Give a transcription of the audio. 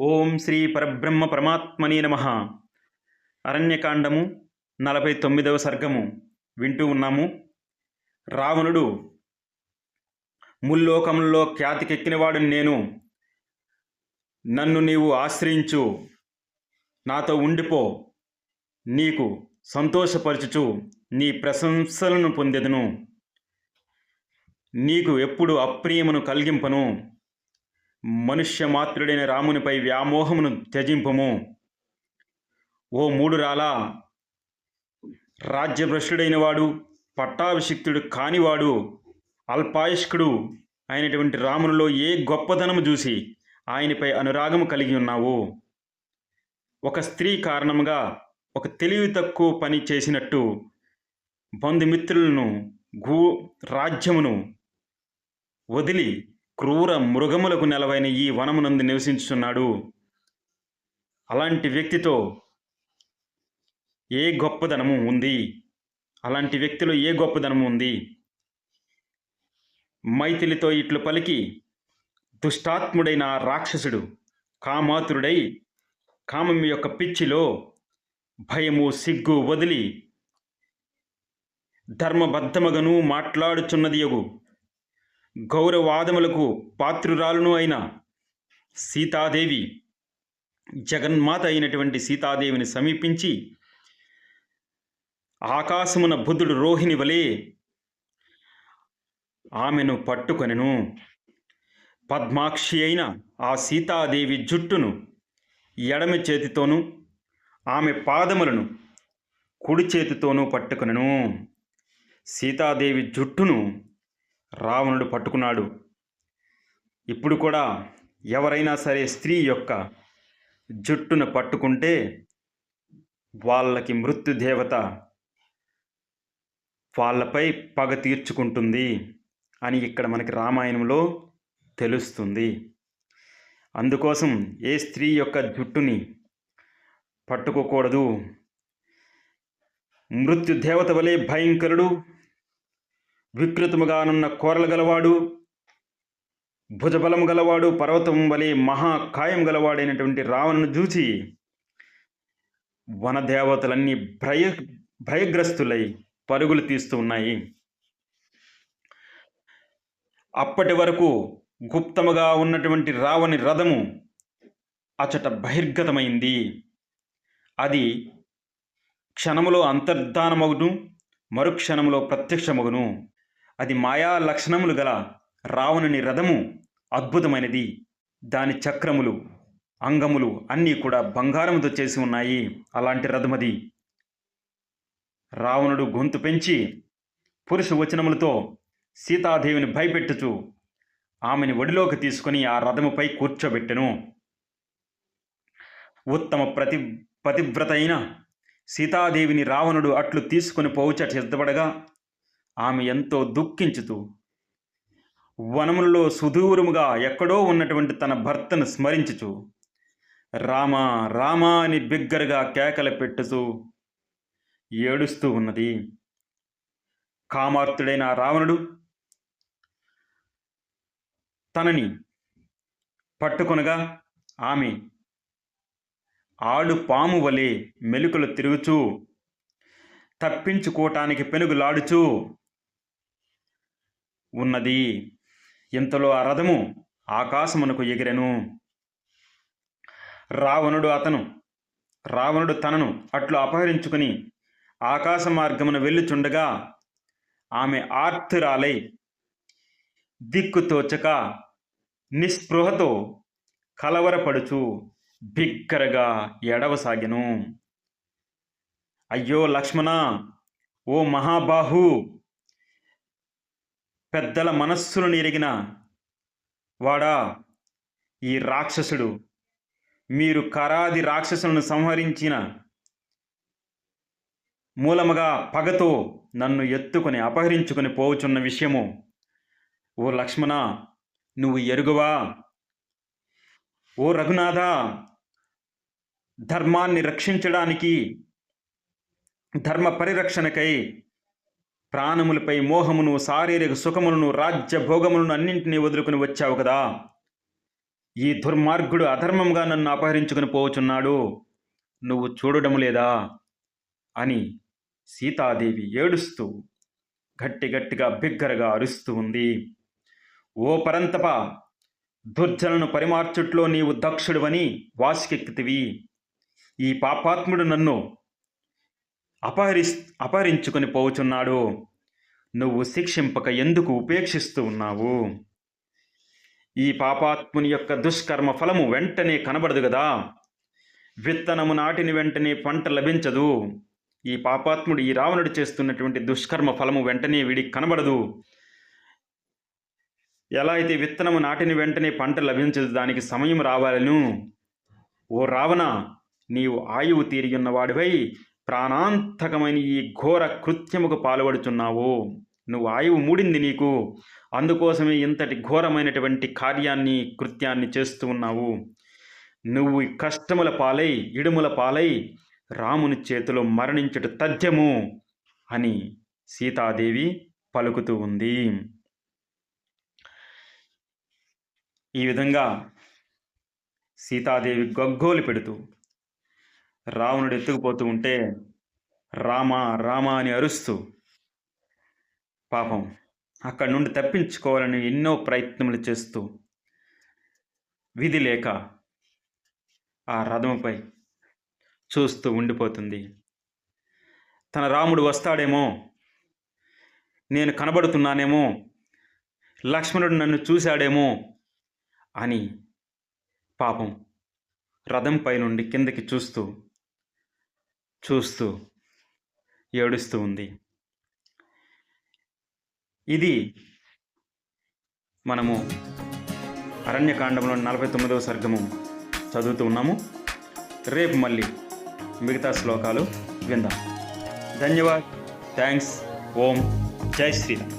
ఓం శ్రీ పరబ్రహ్మ పరమాత్మనే నమ. అరణ్యకాండము నలభై తొమ్మిదవ సర్గము. వింటూ ఉన్నాము? రావణుడు ముల్లోకంలో ఖ్యాతికెక్కినవాడు నేను. నన్ను నీవు ఆశ్రయించు. నాతో ఉండిపో. నీకు సంతోషపరచుచు నీ ప్రశంసలను పొందెదను. నీకు ఎప్పుడు అప్రియమును కలిగింపను. మనుష్య మాత్రుడైన రామునిపై వ్యామోహమును త్యజింపము. ఓ మూడు రాలా రాజ్యభ్రష్టుడైన వాడు పట్టాభిషిక్తుడు కానివాడు అల్పాయుష్కుడు అయినటువంటి రామునిలో ఏ గొప్పదనము చూసి ఆయనపై అనురాగము కలిగి ఉన్నావు? ఒక స్త్రీ కారణముగా ఒక తెలివి తక్కువ పని చేసినట్టు బంధుమిత్రులను గూ రాజ్యమును వదిలి క్రూర మృగములకు నెలవైన ఈ వనమునందు నివసించుచున్నాడు. అలాంటి వ్యక్తితో ఏ గొప్పదనము ఉంది? అలాంటి వ్యక్తిలో ఏ గొప్పదనము ఉంది? మైథిలితో ఇట్లు పలికి దుష్టాత్ముడైన రాక్షసుడు కామాతురుడై కామం యొక్క పిచ్చిలో భయము సిగ్గు వదిలి ధర్మబద్ధమగను మాట్లాడుచున్నది యగు గౌరవాదములకు పాత్రురాలును అయిన సీతాదేవి జగన్మాత అయినటువంటి సీతాదేవిని సమీపించి ఆకాశమున బుద్ధుడు రోహిణి వలె ఆమెను పట్టుకొనెను. పద్మాక్షి అయిన ఆ సీతాదేవి జుట్టును ఎడమ చేతితోనూ ఆమె పాదములను కుడి చేతితోనూ పట్టుకొనెను. సీతాదేవి జుట్టును రావణుడు పట్టుకున్నాడు. ఇప్పుడు కూడా ఎవరైనా సరే స్త్రీ యొక్క జుట్టును పట్టుకుంటే వాళ్ళకి మృత్యుదేవత వాళ్ళపై పగ తీర్చుకుంటుంది అని ఇక్కడ మనకి రామాయణంలో తెలుస్తుంది. అందుకోసం ఏ స్త్రీ యొక్క జుట్టుని పట్టుకోకూడదు. మృత్యుదేవత వలె భయంకరుడు వికృతముగానున్న కోరలు గలవాడు భుజబలము గలవాడు పర్వతం వలె మహాకాయం గలవాడైనటువంటి రావణను చూచి వనదేవతలన్నీ భయ భయగ్రస్తులై పరుగులు తీస్తూ ఉన్నాయి. అప్పటి వరకు గుప్తముగా ఉన్నటువంటి రావణి రథము అచట బహిర్గతమైంది. అది క్షణములో అంతర్ధానమగును మరుక్షణములో ప్రత్యక్షమగును. అది మాయా లక్షణములు గల రావణుని రథము అద్భుతమైనది. దాని చక్రములు అంగములు అన్నీ కూడా బంగారముతో చేసి ఉన్నాయి. అలాంటి రథమది. రావణుడు గొంతు పెంచి పురుష వచనములతో సీతాదేవిని భయపెట్టుచు ఆమెని ఒడిలోకి తీసుకుని ఆ రథముపై కూర్చోబెట్టెను. ఉత్తమ ప్రతి పతివ్రత అయిన సీతాదేవిని రావణుడు అట్లు తీసుకుని పోవుచట సిద్ధపడగా ఆమె ఎంతో దుఃఖించుతూ వనములలో సుదూరముగా ఎక్కడో ఉన్నటువంటి తన భర్తను స్మరించుచు రామ రామ అని బిగ్గరగా కేకలు పెట్టుచు ఏడుస్తూ ఉన్నది. కామార్తుడైన రావణుడు తనని పట్టుకొనగా ఆమె ఆడు పాము వలె మెలుకలు తిరుగుచూ తప్పించుకోవటానికి పెనుగులాడుచూ ఉన్నది. ఇంతలో ఆ రథము ఆకాశమునకు ఎగిరెను. రావణుడు అతను రావణుడు తనను అట్లు అపహరించుకుని ఆకాశ మార్గమున వెళ్ళుచుండగా ఆమె ఆర్తురాలై దిక్కుతోచక నిస్పృహతో కలవరపడుచు బిగ్గరగా ఎడవసాగెను అయ్యో లక్ష్మణ ఓ మహాబాహు! పెద్దల మనస్సును ఎరిగిన వాడా ఈ రాక్షసుడు. మీరు కరాది రాక్షసులను సంహరించిన మూలముగా పగతో నన్ను ఎత్తుకొని అపహరించుకొని పోవుచున్న విషయము. ఓ లక్ష్మణ నువ్వు ఎరుగువా? ఓ రఘునాథ ధర్మాన్ని రక్షించడానికి ధర్మ పరిరక్షణకై ప్రాణములపై మోహమును శారీరక సుఖములను రాజ్య భోగములను అన్నింటినీ వదులుకుని వచ్చావు కదా. ఈ దుర్మార్గుడు అధర్మంగా నన్ను అపహరించుకుని పోవచున్నాడు. నువ్వు చూడడం లేదా? అని సీతాదేవి ఏడుస్తూ గట్టి గట్టిగా బిగ్గరగా అరుస్తూ ఉంది. ఓ పరంతప దుర్జలను పరిమార్చుట్లో నీవు దక్షుడువని వాసికెక్కుతివి. ఈ పాపాత్ముడు నన్ను అపహరి అపహరించుకొని పోవుచున్నాడు. నువ్వు శిక్షింపక ఎందుకు ఉపేక్షిస్తూ ఉన్నావు? ఈ పాపాత్ముని యొక్క దుష్కర్మ ఫలము వెంటనే కనబడదు కదా విత్తనము నాటిని వెంటనే పంట లభించదు. ఈ పాపాత్ముడు ఈ రావణుడు చేస్తున్నటువంటి దుష్కర్మ ఫలము వెంటనే వీడికి కనబడదు. ఎలా అయితే విత్తనము నాటిని వెంటనే పంట లభించదు దానికి సమయం రావాలను. ఓ రావణ నీవు ఆయువు తీరియున్నవాడివై ప్రాణాంతకమైన ఈ ఘోర కృత్యముకు పాల్పడుచున్నావు. నువ్వు ఆయువు మూడింది నీకు. అందుకోసమే ఇంతటి ఘోరమైనటువంటి కార్యాన్ని కృత్యాన్ని చేస్తూ ఉన్నావు. నువ్వు ఈ కష్టముల పాలై ఇడుముల పాలై రాముని చేతిలో మరణించుట తథ్యము అని సీతాదేవి పలుకుతూ ఉంది. ఈ విధంగా సీతాదేవి గగ్గోలు పెడుతూ రావణుడు ఎత్తుకుపోతూ ఉంటే రామ రామ అని అరుస్తూ పాపం అక్కడి నుండి తప్పించుకోవాలని ఎన్నో ప్రయత్నములు చేస్తూ విధి లేక ఆ రథముపై చూస్తూ ఉండిపోతుంది. తన రాముడు వస్తాడేమో నేను కనబడుతున్నానేమో లక్ష్మణుడు నన్ను చూశాడేమో అని పాపం రథంపై నుండి కిందకి చూస్తూ చూస్తూ ఏడుస్తూ ఉంది. ఇది మనము అరణ్యకాండంలో నలభై తొమ్మిదవ సర్గము చదువుతూ ఉన్నాము. రేపు మళ్ళీ మిగతా శ్లోకాలు విందాం. ధన్యవాద్. థ్యాంక్స్. ఓం. జై శ్రీరామ్.